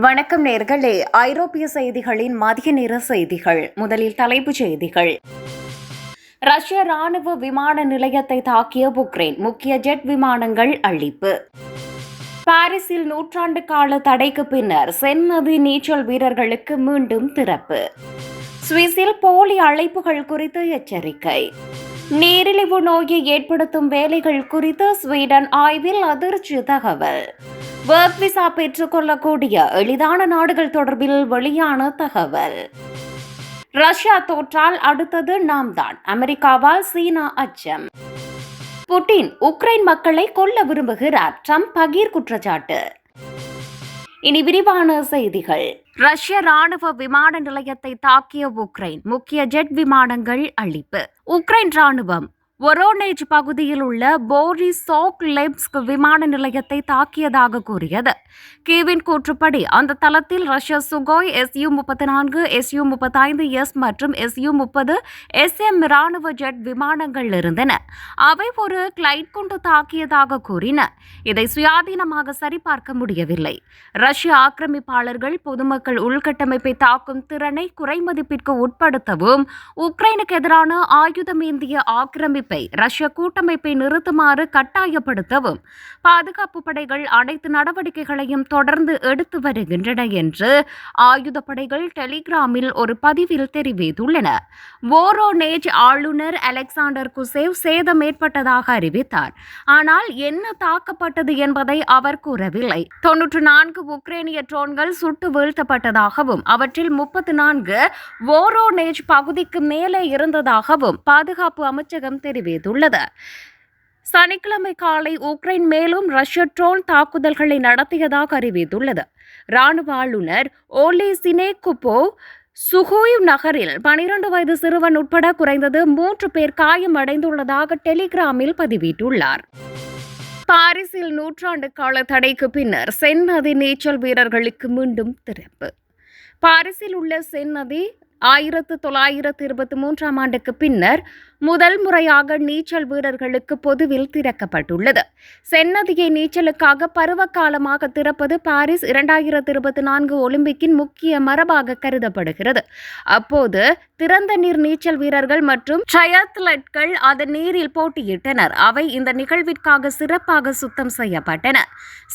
வணக்கம் நேர்களே. ஐரோப்பிய செய்திகளின் மதிய நேர செய்திகள். முதலில் தலைப்புச் செய்திகள். ரஷ்ய ராணுவ விமான நிலையத்தை தாக்கிய உக்ரைன். முக்கிய ஜெட் விமானங்கள் அழிப்பு. பாரிஸில் நூற்றாண்டு கால தடைக்கு பின்னர் சென் நதி நீச்சல் வீரர்களுக்கு மீண்டும் திறப்பு. சுவிஸில் போலி அழைப்புகள் குறித்து எச்சரிக்கை. நீரிழிவு நோயை ஏற்படுத்தும் வேலைகள் குறித்து ஸ்வீடன் ஆய்வில் அதிர்ச்சி தகவல். ஒர்க் விசா பெற்றுக்கொள்ளக்கூடிய எளிதான நாடுகள் தொடர்பில் வெளியான தகவல். ரஷ்யா தோற்றால் அடுத்தது நாம் தான் அமெரிக்காவால் சீனா அச்சம். புட்டின் உக்ரைன் மக்களை கொல்ல விரும்புகிறார். ட்ரம்ப் பகீர் குற்றச்சாட்டு. இனி விரிவான செய்திகள். ரஷ்ய ராணுவ விமான நிலையத்தை தாக்கிய உக்ரைன். முக்கிய ஜெட் விமானங்கள் அழிப்பு. உக்ரைன் ராணுவம் ஒரோனேஜ் பகுதியில் உள்ள போரி சோக் லெப்ஸ்க் விமான நிலையத்தை தாக்கியதாக கூறியது. கீவின் கூற்றுப்படி அந்த தளத்தில் ரஷ்ய சுகோய் எஸ்யூ முப்பத்தி நான்கு எஸ்யூ முப்பத்தைந்து எஸ் மற்றும் எஸ்யூ முப்பது எஸ் எம் இராணுவ ஜெட் விமானங்கள் இருந்தன. அவை ஒரு கிளைட் கொண்டு தாக்கியதாக கூறின. இதை சுயாதீனமாக சரிபார்க்க முடியவில்லை. ரஷ்ய ஆக்கிரமிப்பாளர்கள் பொதுமக்கள் உள்கட்டமைப்பை தாக்கும் திறனை குறைமதிப்பிற்கு உட்படுத்தவும் உக்ரைனுக்கு எதிரான ஆயுதமேந்திய ஆக்கிரமிப்பு ரஷ்ய கூட்டமைப்பை நிறுத்துமாறு கட்டாயப்படுத்தவும் பாதுகாப்பு படைகள் அனைத்து நடவடிக்கைகளையும் தொடர்ந்து எடுத்து வருகின்றன என்று ஆயுதப்படைகள் டெலிகிராமில் ஒரு பதிவில் தெரிவித்துள்ளன. வோரோனேஜ் ஆளுநர் அலெக்சாண்டர் குசேவ் சேதம் ஏற்பட்டதாக அறிவித்தார். ஆனால் என்ன தாக்கப்பட்டது என்பதை அவர் கூறவில்லை. தொன்னூற்று நான்கு உக்ரேனிய ட்ரோன்கள் சுட்டு வீழ்த்தப்பட்டதாகவும் அவற்றில் முப்பத்தி நான்கு வோரோனேஜ் பகுதிக்கு மேலே இருந்ததாகவும் பாதுகாப்பு அமைச்சகம் தெரிவித்துள்ளது சனிக்கிழமை காலை உக்ரைன் மேலும் ரஷ்ய ட்ரோன் தாக்குதல்களை நடத்தியதாக அறிவித்துள்ளது. ராணுவ ஆளுநர் ஓலி சினேகுப்போ சுகோய் நகரில் பனிரெண்டு வயது சிறுவன் உட்பட குறைந்தது மூன்று பேர் காயமடைந்துள்ளதாக டெலிகிராமில் பதிவிட்டுள்ளார். பாரிஸில் நூற்றாண்டு கால தடைக்கு பின்னர் சென் நதி நீச்சல் வீரர்களுக்கு மீண்டும் திறப்பு. பாரிஸில் உள்ள சென் நதி ஆயிரத்து தொள்ளாயிரத்து இருபத்தி மூன்றாம் ஆண்டுக்கு பின்னர் முதல் முறையாக நீச்சல் வீரர்களுக்கு பொதுவில் திறக்கப்பட்டுள்ளது. செந்நதியை நீச்சலுக்காக பருவகாலமாக திறப்பது பாரிஸ் இரண்டாயிரத்து இருபத்தி நான்கு ஒலிம்பிக்கின் முக்கிய மரபாக கருதப்படுகிறது. அப்போது திறந்த நீர் நீச்சல் வீரர்கள் மற்றும் ட்ரயத்லட்கள் அதன் நீரில் போட்டியிட்டனர். அவை இந்த நிகழ்விற்காக சிறப்பாக சுத்தம் செய்யப்பட்டன.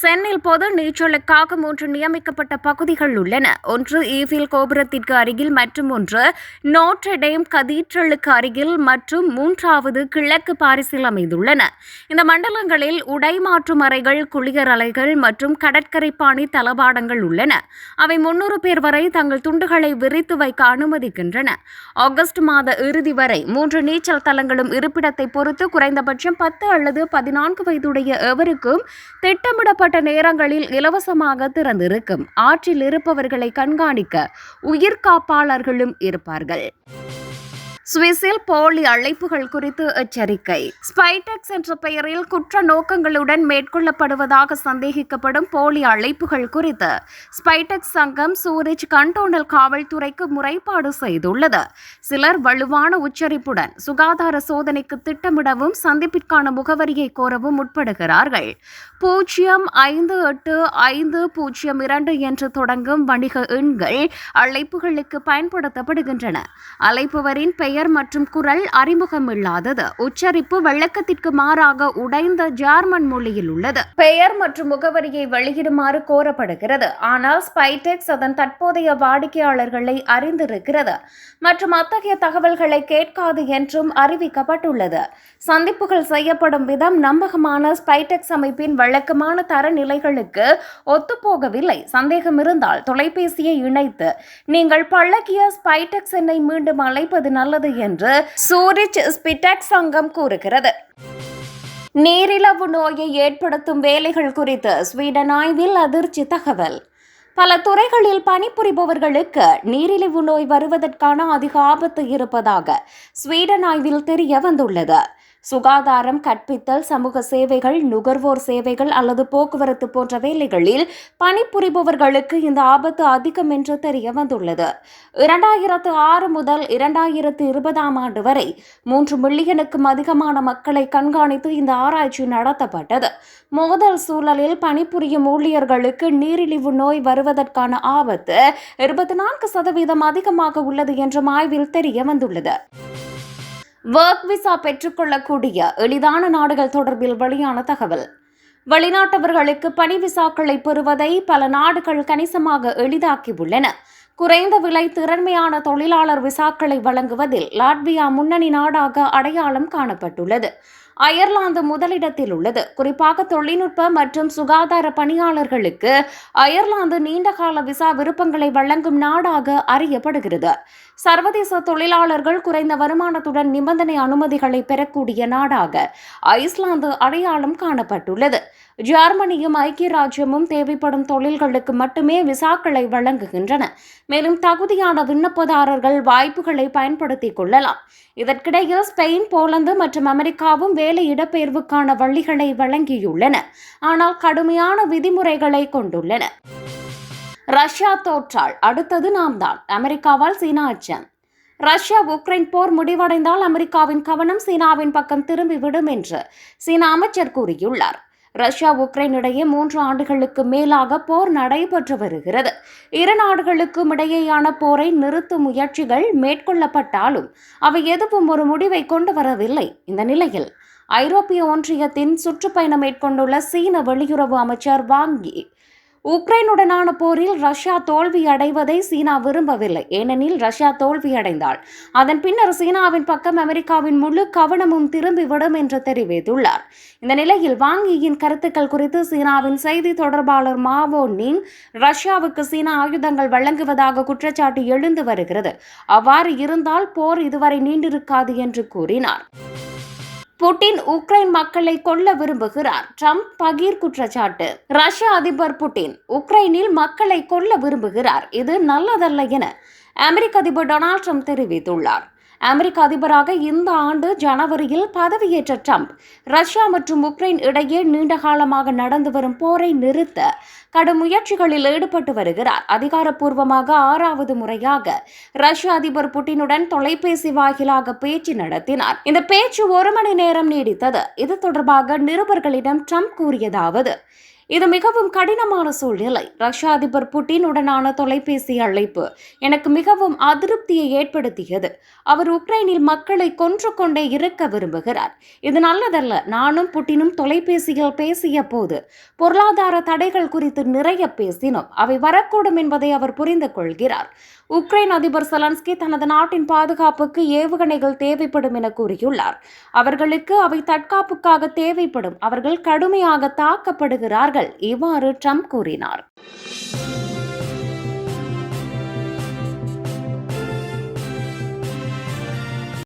சென்னில் பொது நீச்சலுக்காக மூன்று நியமிக்கப்பட்ட பகுதிகள் உள்ளன. ஒன்று ஈஃபில் கோபுரத்திற்கு அருகில் மற்றும் ஒன்று நோட்ரடேம் கதீட்ரலுக்கு அருகில் மற்றும் மூன்றாவது கிழக்கு பாரிஸில் அமைந்துள்ளன. இந்த மண்டலங்களில் உடைமாற்றும் அறைகள் குளியர் அலைகள் மற்றும் கடற்கரை பாணி தளபாடங்கள் உள்ளன. அவை முன்னூறு பேர் வரை தங்கள் துண்டுகளை விரித்து வைக்க அனுமதிக்கின்றன. ஆகஸ்ட் மாத இறுதி வரை மூன்று நீச்சல் தலங்களும் இருப்பிடத்தை பொறுத்து குறைந்தபட்சம் பத்து அல்லது பதினான்கு வயதுடைய எவருக்கும் திட்டமிடப்பட்ட நேரங்களில் இலவசமாக திறந்திருக்கும். ஆற்றில் இருப்பவர்களை கண்காணிக்க உயிர்காப்பாளர்களும் இருப்பார்கள். சுவிஸில் போலி அழைப்புகள் குறித்து எச்சரிக்கை. ஸ்பைடெக்ஸ் என்ற பெயரில் குற்ற நோக்கங்களுடன் மேற்கொள்ளப்படுவதாக சந்தேகிக்கப்படும் போலி அழைப்புகள் குறித்து ஸ்பைடெக்ஸ் சங்கம் சூரிச் கண்டோனல் காவல்துறைக்கு முறைப்பாடு செய்துள்ளது. சிலர் வலுவான உச்சரிப்புடன் சுகாதார சோதனைக்கு திட்டமிடவும் சந்திப்பிற்கான முகவரியை கோரவும் முற்படுகிறார்கள். பூஜ்ஜியம் ஐந்து எட்டு ஐந்து பூஜ்ஜியம் இரண்டு என்று தொடங்கும் வணிக எண்கள் அழைப்புகளுக்கு பயன்படுத்தப்படுகின்றன. அழைப்புவரின் பெயர் பெயர் மற்றும் குரல் அறிமுகம் இல்லாதது உச்சரிப்பு வழக்கத்திற்கு மாறாக உடைந்த ஜார்மன் மொழியில் உள்ளது. பெயர் மற்றும் முகவரியை வெளியிடுமாறு கோரப்படுகிறது. ஆனால் ஸ்பைடெக்ஸ் அதன் தற்போதைய வாடிக்கையாளர்களை அறிந்திருக்கிறது. மற்றும் அத்தகைய தகவல்களை கேட்காது என்றும் அறிவிக்கப்பட்டுள்ளது. சந்திப்புகள் செய்யப்படும் விதம் நம்பகமான ஸ்பைடெக்ஸ் அமைப்பின் வழக்கமான தரநிலைகளுக்கு ஒத்துப்போகவில்லை. சந்தேகம் இருந்தால் தொலைபேசியை இணைத்து நீங்கள் பழகிய ஸ்பைடெக்ஸ் எண்ணை மீண்டும் அழைப்பது நல்லது என்று சூரிச் ஸ்பிடெக் சங்கம் கூறுகிறது. நீரிழிவு நோயை ஏற்படுத்தும் வேலைகள் குறித்து ஸ்வீடன் ஆய்வில் அதிர்ச்சி தகவல். பல துறைகளில் பணிபுரிபவர்களுக்கு நீரிழிவு நோய் வருவதற்கான அதிக ஆபத்து இருப்பதாக ஸ்வீடன் ஆய்வில் தெரிய வந்துள்ளது. சுகாதாரம் கற்பித்தல் சமூக சேவைகள் நுகர்வோர் சேவைகள் அல்லது போக்குவரத்து போன்ற வேலைகளில் பணிபுரிபவர்களுக்கு இந்த ஆபத்து அதிகம் என்று தெரிய வந்துள்ளது. இரண்டாயிரத்து ஆறு முதல் இரண்டாயிரத்து இருபதாம் ஆண்டு வரை மூன்று மில்லியனுக்கும் அதிகமான மக்களை கண்காணித்து இந்த ஆராய்ச்சி நடத்தப்பட்டது. மோதல் சூழலில் பணிபுரியும் ஊழியர்களுக்கு நீரிழிவு நோய் வருவதற்கான ஆபத்து இருபத்தி நான்கு சதவீதம் அதிகமாக உள்ளது என்றும் ஆய்வில் தெரிய வந்துள்ளது. ஒர்க் விசா பெற்றுக்கொள்ளக்கூடிய எளிதான நாடுகள் தொடர்பில் வெளியான தகவல். வெளிநாட்டவர்களுக்கு பணி விசாக்களை பெறுவதை பல நாடுகள் கணிசமாக எளிதாக்கியுள்ளன. குறைந்த விலை திறன்மையான தொழிலாளர் விசாக்களை வழங்குவதில் லாட்வியா முன்னணி நாடாக அடையாளம் காணப்பட்டுள்ளது. அயர்லாந்து முதலிடத்தில் உள்ளது. குறிப்பாக தொழில்நுட்ப மற்றும் சுகாதார பணியாளர்களுக்கு அயர்லாந்து நீண்டகால விசா விருப்பங்களை வழங்கும் நாடாக அறியப்படுகிறது. சர்வதேச தொழிலாளர்கள் குறைந்த வருமானத்துடன் நிபந்தனை அனுமதிகளை பெறக்கூடிய நாடாக ஐஸ்லாந்து அடையாளம் காணப்பட்டுள்ளது. ஜெர்மனியும் ஐக்கிய ராஜ்யமும் தேவைப்படும் தொழில்களுக்கு மட்டுமே விசாக்களை வழங்குகின்றன. மேலும் தகுதியான விண்ணப்பதாரர்கள் வாய்ப்புகளை பயன்படுத்திக் கொள்ளலாம். இதற்கிடையில் ஸ்பெயின் போலந்து மற்றும் அமெரிக்காவும் வேலை இடப்பெயர்வுக்கான வழிகளை வழங்கியுள்ளன. ஆனால் கடுமையான விதிமுறைகளை கொண்டுள்ளன. ரஷ்யா தோற்றால் அடுத்தது நாம் தான் அமெரிக்காவால் சீனா அச்சம். ரஷ்யா உக்ரைன் போர் முடிவடைந்தால் அமெரிக்காவின் கவனம் சீனாவின் பக்கம் திரும்பிவிடும் என்று சீனா அமைச்சர் கூறியுள்ளார். ரஷ்யா உக்ரைன் இடையே மூன்று ஆண்டுகளுக்கு மேலாக போர் நடைபெற்று வருகிறது. இரு நாடுகளுக்கும் இடையேயான போரை நிறுத்தும் முயற்சிகள் மேற்கொள்ளப்பட்டாலும் அவை எதுவும் ஒரு முடிவை கொண்டு வரவில்லை. இந்த நிலையில் ஐரோப்பிய ஒன்றியத்தின் சுற்றுப்பயணம் மேற்கொண்டுள்ள சீன வெளியுறவு அமைச்சர் வாங்கி உக்ரைனுடனான போரில் ரஷ்யா தோல்வி அடைவதை சீனா விரும்பவில்லை. ஏனெனில் ரஷ்யா தோல்வி அடைந்தால் அதன் பின்னர் சீனாவின் பக்கம் அமெரிக்காவின் முழு கவனமும் திரும்பிவிடும் என்று தெரிவித்துள்ளார். இந்த நிலையில் வாங்கியின் கருத்துக்கள் குறித்து சீனாவின் செய்தி தொடர்பாளர் மாவோ நிங் ரஷ்யாவுக்கு சீனா ஆயுதங்கள் வழங்குவதாக குற்றச்சாட்டு எழுந்து வருகிறது. அவ்வாறு இருந்தால் போர் இதுவரை நீண்டிருக்காது என்று கூறினார். புட்டின் உக்ரைன் மக்களை கொல்ல விரும்புகிறார். ட்ரம்ப் பகீர் குற்றச்சாட்டு. ரஷ்ய அதிபர் புட்டின் உக்ரைனில் மக்களை கொல்ல விரும்புகிறார். இது நல்லதல்ல என அமெரிக்க அதிபர் டொனால்ட் ட்ரம்ப் தெரிவித்துள்ளார். அமெரிக்க அதிபராக இந்த ஆண்டு ஜனவரியில் பதவியேற்ற ட்ரம்ப் ரஷ்யா மற்றும் உக்ரைன் இடையே நீண்ட காலமாக நடந்து வரும் போரை நிறுத்த கடும் முயற்சிகளில் ஈடுபட்டு வருகிறார். அதிகாரப்பூர்வமாக ஆறாவது முறையாக ரஷ்ய அதிபர் புட்டினுடன் தொலைபேசி வாயிலாக பேச்சு நடத்தினார். இந்த பேச்சு ஒரு மணி நேரம் நீடித்தது. இது தொடர்பாக நிருபர்களிடம் ட்ரம்ப் கூறியதாவது இது மிகவும் கடினமான சூழ்நிலை. ரஷ்ய அதிபர் புட்டினுடனான தொலைபேசி அழைப்பு எனக்கு மிகவும் அதிருப்தியை ஏற்படுத்தியது. அவர் உக்ரைனில் மக்களை கொன்று கொண்டே இருக்க விரும்புகிறார். இது நல்லதல்ல. நானும் புட்டினும் தொலைபேசியில் பேசிய போது பொருளாதார தடைகள் குறித்து நிறைய பேசினோம். அவை வரக்கூடும் என்பதை அவர் புரிந்து கொள்கிறார். உக்ரைன் அதிபர் செலன்ஸ்கி தனது நாட்டின் பாதுகாப்புக்கு ஏவுகணைகள் தேவைப்படும் என கூறியுள்ளார். அவர்களுக்கு அவை தற்காப்புக்காக தேவைப்படும். அவர்கள் கடுமையாக தாக்கப்படுகிறார்கள். இவ்வாறு ட்ரம்ப் கூறினார்.